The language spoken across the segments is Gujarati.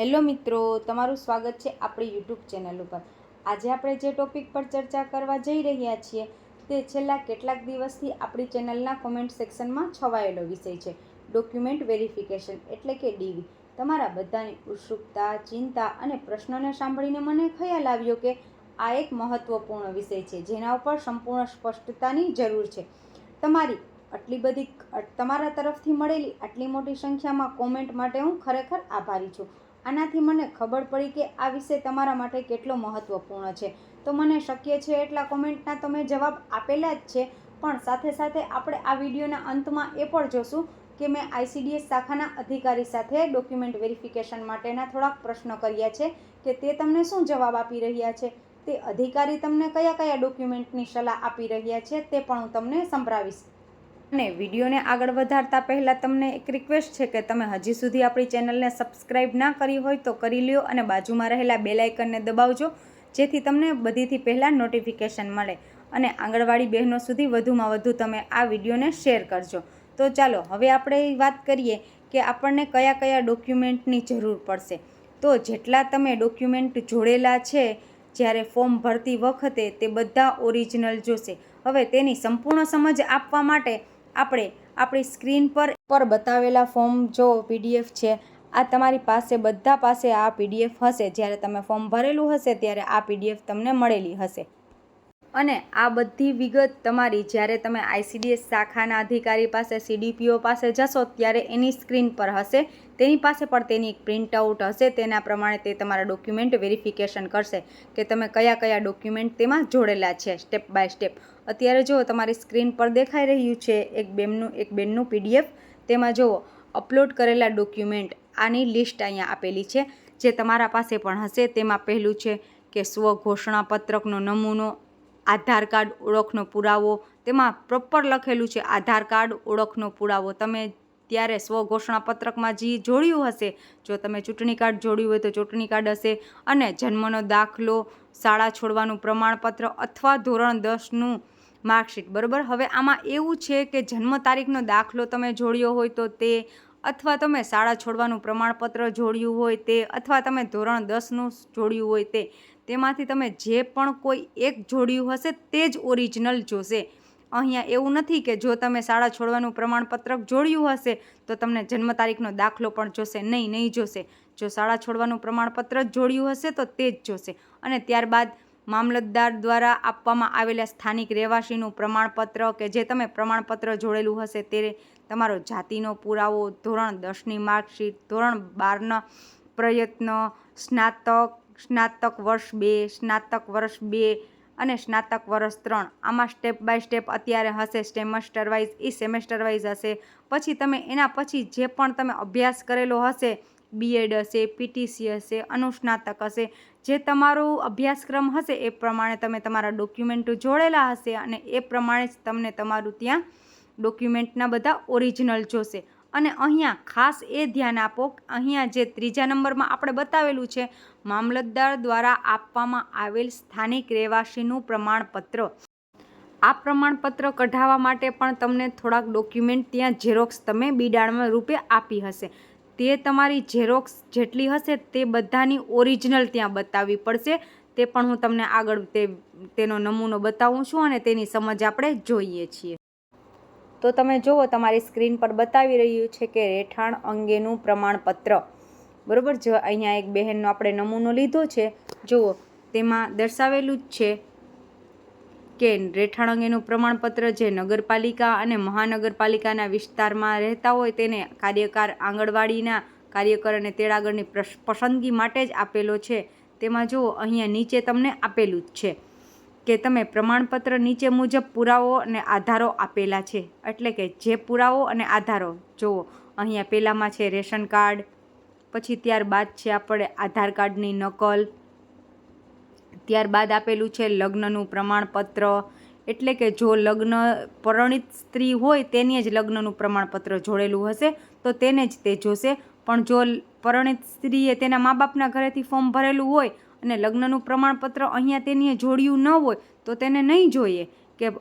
હેલો મિત્રો, તમારું સ્વાગત છે આપણી યુટ્યુબ ચેનલ ઉપર. આજે આપણે જે ટોપિક પર ચર્ચા કરવા જઈ રહ્યા છીએ તે છેલ્લા કેટલાક દિવસથી આપણી ચેનલના કોમેન્ટ સેક્શનમાં છવાયેલો વિષય છે, ડોક્યુમેન્ટ વેરિફિકેશન, એટલે કે ડીવી. તમારા બધાની ઉત્સુકતા, ચિંતા અને પ્રશ્નોને સાંભળીને મને ખ્યાલ આવ્યો કે આ એક મહત્વપૂર્ણ વિષય છે, જેના ઉપર સંપૂર્ણ સ્પષ્ટતાની જરૂર છે. તમારી આટલી બધી, તમારા તરફથી મળેલી આટલી મોટી સંખ્યામાં કોમેન્ટ માટે હું ખરેખર આભારી છું. આનાથી મને ખબર પડી કે આ વિષય તમારા માટે કેટલો મહત્વપૂર્ણ છે. તો મને શક્ય છે એટલા કોમેન્ટના તમે જવાબ આપેલા જ છે. પણ સાથે સાથે આપણે આ વિડીયોના અંતમાં એ પણ જોશું કે મેં આઈસીડીએસ શાખાના અધિકારી સાથે ડોક્યુમેન્ટ વેરિફિકેશન માટેના થોડાક પ્રશ્નો કર્યા છે કે તે તમને શું જવાબ આપી રહ્યા છે? તે અધિકારી તમને કયા કયા ડોક્યુમેન્ટની સલાહ આપી રહ્યા છે તે પણ હું તમને સંભળાવીશ. અને વિડીયોને આગળ વધારતા પહેલાં તમને એક રિક્વેસ્ટ છે કે તમે હજી સુધી આપણી ચેનલને સબસ્ક્રાઈબ ના કરી હોય તો કરી લ્યો અને બાજુમાં રહેલા બેલાઇકનને દબાવજો, જેથી તમને બધીથી પહેલાં નોટિફિકેશન મળે. અને આંગણવાડી બહેનો સુધી વધુમાં વધુ તમે આ વિડીયોને શેર કરજો. તો ચાલો, હવે આપણે વાત કરીએ કે આપણને કયા કયા ડોક્યુમેન્ટની જરૂર પડશે. તો જેટલા તમે ડોક્યુમેન્ટ જોડેલા છે, જ્યારે ફોર્મ ભરતી વખતે તે બધા ઓરિજિનલ જોશે. હવે તેની સંપૂર્ણ સમજ આપવા માટે આપણે આપણી સ્ક્રીન પર પર બતાવેલા ફોર્મ જો પીડીએફ છે, આ તમારી પાસે બધા પાસે આ પીડીએફ હશે. જ્યારે તમે ફોર્મ ભરેલું હશે, ત્યારે આ પીડીએફ તમને મળેલી હશે. અને આ બધી વિગત તમારી જ્યારે તમે આઈસીડીએસ શાખાના અધિકારી પાસે, સીડીપીઓ પાસે જશો, ત્યારે એની સ્ક્રીન પર હશે. તેની પાસે પણ તેની એક પ્રિન્ટઆઉટ હશે. તેના પ્રમાણે તે તમારા ડોક્યુમેન્ટ વેરિફિકેશન કરશે કે તમે કયા કયા ડોક્યુમેન્ટ તેમાં જોડેલા છે, સ્ટેપ બાય સ્ટેપ. અત્યારે જો તમારી સ્ક્રીન પર દેખાઈ રહ્યું છે એક બેનનું એક બેનનું પીડીએફ, તેમાં જુઓ, અપલોડ કરેલા ડોક્યુમેન્ટ આની લિસ્ટ અહીંયા આપેલી છે. જે તમારા પાસે પણ હશે. તેમાં પહેલું છે કે સ્વ ઘોષણાપત્રકનો નમૂનો, આધાર કાર્ડ ઓળખનો પુરાવો, તેમાં પ્રોપર લખેલું છે આધાર કાર્ડ ઓળખનો પુરાવો. તમે ત્યારે સ્વ ઘોષણાપત્રકમાં જે જોડ્યું હશે? જો તમે ચૂંટણી કાર્ડ જોડ્યું હોય તો ચૂંટણી કાર્ડ હશે. અને જન્મનો દાખલો, શાળા છોડવાનું પ્રમાણપત્ર અથવા ધોરણ દસનું માર્કશીટ, બરાબર? હવે આમાં એવું છે કે જન્મ તારીખનો દાખલો તમે જોડ્યો હોય તો તે, અથવા તમે શાળા છોડવાનું પ્રમાણપત્ર જોડ્યું હોય તે, અથવા તમે ધોરણ દસનું જોડ્યું હોય તે, તેમાંથી તમે જે પણ કોઈ એક જોડ્યું હશે તે જ ઓરિજિનલ જોશે. અહીંયા એવું નથી કે જો તમે શાળા છોડવાનું પ્રમાણપત્રક જોડ્યું હશે, તો તમને જન્મ તારીખનો દાખલો પણ જોશે. નહીં નહીં જોશે. જો શાળા છોડવાનું પ્રમાણપત્ર જોડ્યું હશે તો તે જ જોશે. અને ત્યારબાદ મામલતદાર દ્વારા આપવામાં આવેલા સ્થાનિક રહેવાસીનું પ્રમાણપત્ર કે જે તમે પ્રમાણપત્ર જોડેલું હશે તે તમારો જાતિનો પુરાવો, ધોરણ દસની માર્કશીટ, ધોરણ બારના પ્રયત્ન, સ્નાતક સ્નાતક વર્ષ બે, સ્નાતક વર્ષ બે અને સ્નાતક વર્ષ ત્રણ. આમાં સ્ટેપ બાય સ્ટેપ અત્યારે હશે સેમેસ્ટર વાઇઝ એ સેમેસ્ટર વાઇઝ હશે. પછી તમે એના પછી જે પણ તમે અભ્યાસ કરેલો હશે બીએડ હશે પીટીસી હશે, અનુસ્નાતક હશે જે તમારો અભ્યાસક્રમ હશે એ પ્રમાણે તમે તમારા ડોક્યુમેન્ટો જોડેલા હશે અને એ પ્રમાણે જ તમને તમારું ત્યાં ડોક્યુમેન્ટના બધા ઓરિજિનલ જોશે. અને અહીંયા ખાસ એ ધ્યાન આપો અહીંયા જે ત્રીજા નંબરમાં આપણે બતાવેલું છે, મામલતદાર દ્વારા આપવામાં આવેલ સ્થાનિક રહેવાસીનું પ્રમાણપત્ર. આ પ્રમાણપત્ર કઢાવવા માટે પણ તમને થોડાક ડોક્યુમેન્ટ ત્યાં ઝેરોક્સ તમે બિડાણમાં રૂપે આપી હશે. તે તમારી ઝેરોક્સ જેટલી હશે તે બધાની ઓરિજિનલ ત્યાં બતાવવી પડશે. તે પણ હું તમને આગળ તે, તેનો નમૂનો બતાવું છું અને તેની સમજ આપણે જોઈએ છીએ. તો તમે જુઓ તમારી સ્ક્રીન પર બતાવી રહ્યું છે કે રહેઠાણ અંગેનું પ્રમાણપત્ર. બરાબર? જો અહીંયા એક બહેનનો આપણે નમૂનો લીધો છે, જુઓ, તેમાં દર્શાવેલું જ છે કે રહેઠાણ અંગેનું પ્રમાણપત્ર જે નગરપાલિકા અને મહાનગરપાલિકાના વિસ્તારમાં રહેતા હોય તેને કાર્યકાર આંગણવાડીના કાર્યકર અને તેડાગરની પસંદગી માટે જ આપેલો છે. તેમાં જુઓ, અહીંયા નીચે તમને આપેલું જ છે કે તમે પ્રમાણપત્ર નીચે મુજબ પુરાવો અને આધારો આપેલા છે. એટલે કે જે પુરાવો અને આધારો. જુઓ, અહીંયા પહેલાંમાં છે રેશન કાર્ડ, પછી ત્યારબાદ છે આપણે આધાર કાર્ડની નકલ ત્યારબાદ આપેલું છે લગ્નનું પ્રમાણપત્ર. એટલે કે જો લગ્ન પરણિત સ્ત્રી હોય તેની જ લગ્નનું પ્રમાણપત્ર જોડેલું હશે, તો તેને જ તે જોશે. પણ જો પરણિત સ્ત્રીએ તેના મા બાપના ઘરેથી ફોર્મ ભરેલું હોય અને લગ્નનું પ્રમાણપત્ર અહીંયા તેને જોડ્યું ન હોય, તો તેને નહીં જોઈએ. કે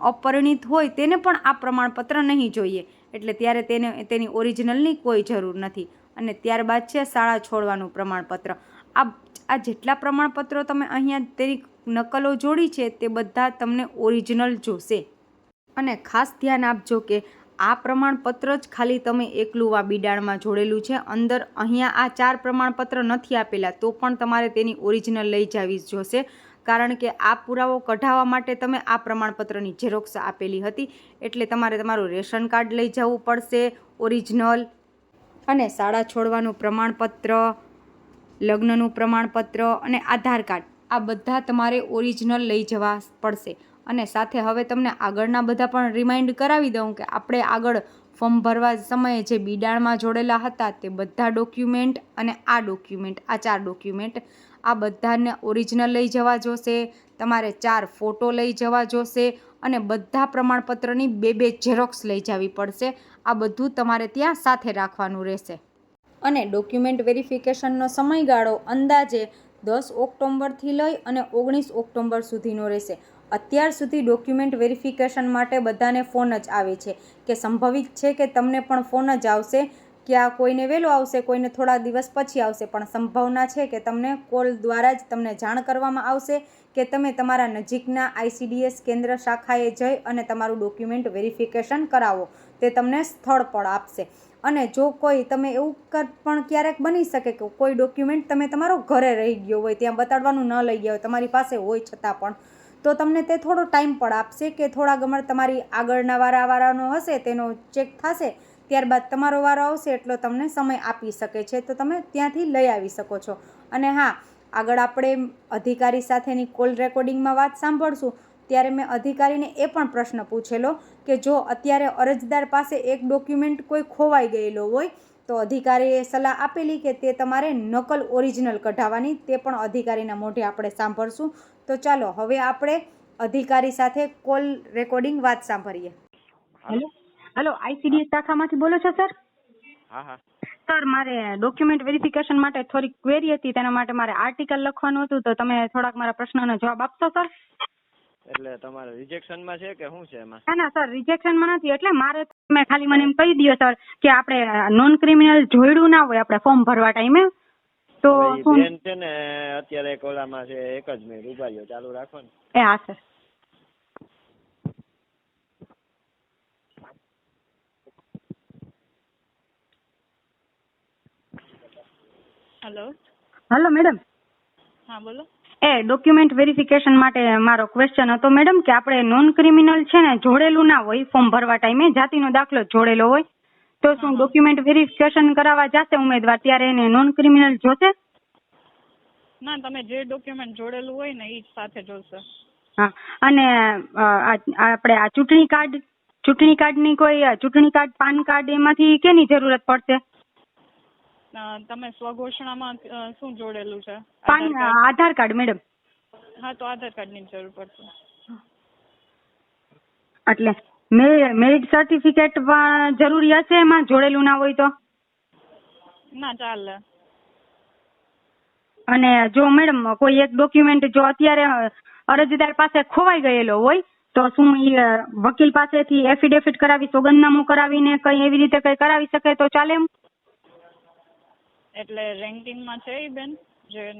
અપરિણિત હોય તેને પણ આ પ્રમાણપત્ર નહીં જોઈએ. એટલે ત્યારે તેને, તેની ઓરિજિનલની કોઈ જરૂર નથી. અને ત્યારબાદ છે શાળા છોડવાનું પ્રમાણપત્ર. આ આ જેટલા પ્રમાણપત્રો તમે અહીંયા તેની નકલો જોડી છે તે બધા તમને ઓરિજિનલ જોશે. અને ખાસ ધ્યાન આપજો કે આ પ્રમાણપત્ર જ ખાલી તમે એકલું આ બિડાણમાં જોડેલું છે. અંદર અહીંયા આ ચાર પ્રમાણપત્ર નથી આપેલા તો પણ તમારે તેની ઓરિજિનલ લઈ જવી જોશે. કારણ કે આ પુરાવો કઢાવવા માટે તમે આ પ્રમાણપત્રની ઝેરોક્ષ આપેલી હતી. એટલે તમારે તમારું રેશન કાર્ડ લઈ જવું પડશે, ઓરિજિનલ. અને શાળા છોડવાનું પ્રમાણપત્ર લગ્નનું પ્રમાણપત્ર અને આધાર કાર્ડ, આ બધા તમારે ઓરિજિનલ લઈ જવા પડશે. અને સાથે હવે તમને આગળના બધા પણ રિમાઇન્ડ કરાવી દઉં કે આપણે આગળ ફોર્મ ભરવા સમયે જે બિડાણમાં જોડેલા હતા તે બધા ડોક્યુમેન્ટ અને આ ડોક્યુમેન્ટ, આ ચાર ડોક્યુમેન્ટ, આ બધાને ઓરિજિનલ લઈ જવા જોશે, તમારે ચાર ફોટો લઈ જવા જોશે અને બધા પ્રમાણપત્રની બે બે ઝેરોક્સ લઈ જવી પડશે. આ બધું તમારે ત્યાં સાથે રાખવાનું રહેશે. અને ડોક્યુમેન્ટ વેરિફિકેશનનો સમયગાળો અંદાજે દસ ઓક્ટોબરથી લઈ અને ઓગણીસ ઓક્ટોબર સુધીનો રહેશે. અત્યાર સુધી ડોક્યુમેન્ટ વેરિફિકેશન માટે બધાને ફોન જ આવે છે કે સંભવિત છે કે તમને પણ ફોન જ આવશે કે આ કોઈને વહેલો આવશે, કોઈને થોડા દિવસ પછી આવશે. પણ સંભાવના છે કે તમને કોલ દ્વારા જ તમને જાણ કરવામાં આવશે કે તમે તમારા નજીકના આઈસીડીએસ કેન્દ્ર શાખાએ જઈ અને તમારું ડોક્યુમેન્ટ વેરિફિકેશન કરાવો. તે તમને સ્થળ પણ આપશે. અને જો કોઈ તમે એવું પણ ક્યારેક બની શકે કે કોઈ ડોક્યુમેન્ટ તમે તમારો ઘરે રહી ગયો હોય, ત્યાં બતાડવાનું ન લઈ ગયા હોય, તમારી પાસે હોય છતાં પણ, તો તમને તે થોડો ટાઈમ પણ આપશે કે થોડા ગમણ તમારી આગળના વારાવાળાનો હશે, તેનો ચેક થશે ત્યારબાદ તમારો વારો આવશે એટલો તમને સમય આપી શકે છે. તો તમે ત્યાંથી લઈ આવી શકો છો. અને હા, આગળ આપણે અધિકારી સાથેની કોલ રેકોર્ડિંગમાં વાત સાંભળશું. ત્યારે મેં અધિકારીને એ પણ પ્રશ્ન પૂછેલો કે જો અત્યારે અરજદાર પાસે એક ડોક્યુમેન્ટ કોઈ ખોવાઈ ગયેલો હોય, તો અધિકારીએ સલાહ આપેલી કે તે તમારે નકલ ઓરિજિનલ કઢાવવાની, તે પણ અધિકારીના મોઢે આપણે સાંભળશું. તો ચાલો, હવે આપણે અધિકારી સાથે કોલ રેકોર્ડિંગ વાત સાંભળીએ. હેલો? હેલો આઈસીડીએસ શાખામાંથી બોલો છો સર હા હા. સર મારે ડોક્યુમેન્ટ વેરિફિકેશન માટે થોડીક ક્વેરી હતી તેના માટે મારે આર્ટિકલ લખવાનું હતું તો તમે થોડાક મારા પ્રશ્નનો જવાબ આપશો સર એટલે તમારે રિજેક્શનમાં છે કે શું છે એમાં? ના ના સર રિજેક્શનમાં નથી એટલે મારે તમે ખાલી મને એમ કહી દો સર કે આપણે નોન ક્રિમિનલ જોઈડું ના હોય આપણે ફોર્મ ભરવા ટાઈમે તો બેન છે ને અત્યારે એક ઓલામાં છે એક જ મિનિટ ઊભા રહ્યો ચાલુ રાખો ને. એ હા સર હેલો હેલો મેડમ હા બોલો. એ ડોક્યુમેન્ટ વેરિફિકેશન માટે મારો ક્વેશ્ચન હતો મેડમ કે આપણે નોન ક્રિમિનલ છે ને જોડેલું ના હોય ફોર્મ ભરવા ટાઈમે જાતિનો દાખલો જોડેલો હોય. તો શું ડોક્યુમેન્ટ વેરિફિકેશન કરાવવા જશે ઉમેદવાર ત્યારે એને નોન ક્રિમિનલ જોશે? ના તમે જે ડોક્યુમેન્ટ જોડેલું હોય ને એ જ સાથે જોશે. હા અને આપણે આ ચૂંટણી કાર્ડ ચૂંટણી કાર્ડની કોઈ ચૂંટણી કાર્ડ પાન કાર્ડ એમાંથી કેની જરૂરત પડશે? તમે સ્વઘોષણામાં શું જોડેલું છે? PAN Aadhaar card? મેડમ. હા તો આધાર કાર્ડની જરૂર પડશે. એટલે મેરિટ સર્ટિફિકેટ પણ જરૂરી હશે એમાં? જોડેલું ના હોય તો? ના ચાલે. અને જો મેડમ કોઈ એક ડોક્યુમેન્ટ જો અત્યારે અરજદાર પાસે ખોવાઈ ગયેલો હોય તો શું એ વકીલ પાસેથી એફિડેવિટ કરાવી સોગંદનામું કરાવીને કઈ એવી રીતે કઈ કરાવી શકે તો ચાલે એમ? એટલે રેન્કિંગમાં છે ઈ બેન? જે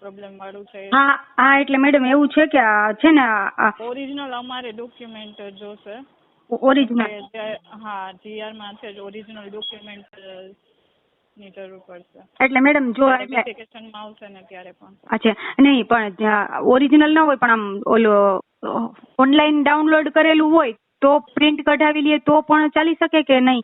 પ્રોબ્લેમ વાળું છે હા હા એટલે મેડમ એવું છે કે આ છે ને ઓરિજિનલ અમારે ડોક્યુમેન્ટ જોશે. ઓરિજિનલ હા જીઆરમાં છે ઓરિજિનલ ડોક્યુમેન્ટની જરૂર પડશે. એટલે મેડમ જો એટલે માં આવશે ને ત્યારે પણ. અચ્છા નહીં પણ ઓરિજિનલ ના હોય પણ આમ ઓલો ઓનલાઈન ડાઉનલોડ કરેલું હોય તો પ્રિન્ટ કઢાવી લઈએ તો પણ ચાલી શકે કે નહીં?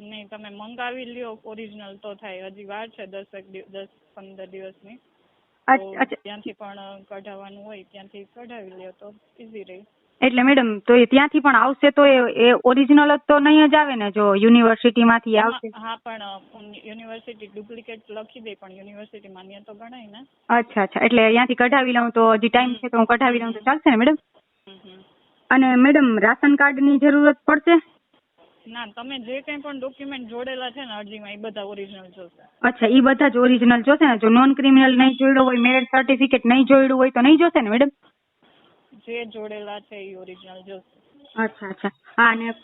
નહીં તમે મંગાવી લ્યો ઓરિજિનલ તો થાય. હજી વાર છે દસેક દિવ- દસ પંદર દિવસની. તો અચ્છા અચ્છા. ત્યાંથી પણ કઢાવવાનું હોય ત્યાંથી કઢાવી લ્યો તો ઈઝી રહે. એટલે મેડમ તો એ ત્યાંથી પણ આવશે તો એ એ ઓરિજિનલ જ તો નહીં જ આવે ને જો યુનિવર્સિટી માંથી આવશે? હા હા, પણ યુનિવર્સિટી ડુપ્લિકેટ લખી દે પણ યુનિવર્સિટી માન્ય તો ગણાય ને. અચ્છા અચ્છા. એટલે અહીંયાથી કઢાવી લઉં તો હજી ટાઈમ છે તો હું કઢાવી લઉં તો ચાલશે ને મેડમ? હમ, હમ. અને મેડમ રાશન કાર્ડની જરૂરત પડશે? ના તમે જે કંઈ પણ ડોક્યુમેન્ટ જોડેલા છે ને અરજીમાં એ બધા ઓરિજિનલ જોશે. અચ્છા એ બધા જ ઓરિજિનલ જોશે ને? જો નોન ક્રિમિનલ નહીં જોઈડો હોય મેરેજ સર્ટિફિકેટ નહીં જોઈડું હોય તો નહીં જોશે ને મેડમ જે જોડેલા છે એ ઓરિજિનલ જોશે. અચ્છા અચ્છા. હા અને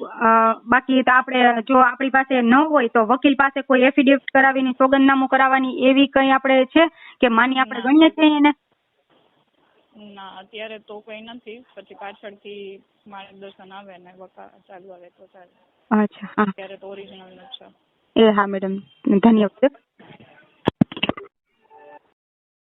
બાકી તો આપણે જો આપણી પાસે ન હોય તો વકીલ પાસે કોઈ એફિડેવિટ કરાવીને સોગંદનામું કરાવવાની એવી કંઈ આપણે છે કે માની આપણે ગણીએ છીએ એને? ના અત્યારે તો કંઈ નથી. પછી પાછળથી માર્ગદર્શન આવે ને વકા ચાલુ આવે તો ચાલે. અચ્છા હા. અત્યારે તો ઓરિજિનલ જ છે. એ હા મેડમ ધન્યવાદ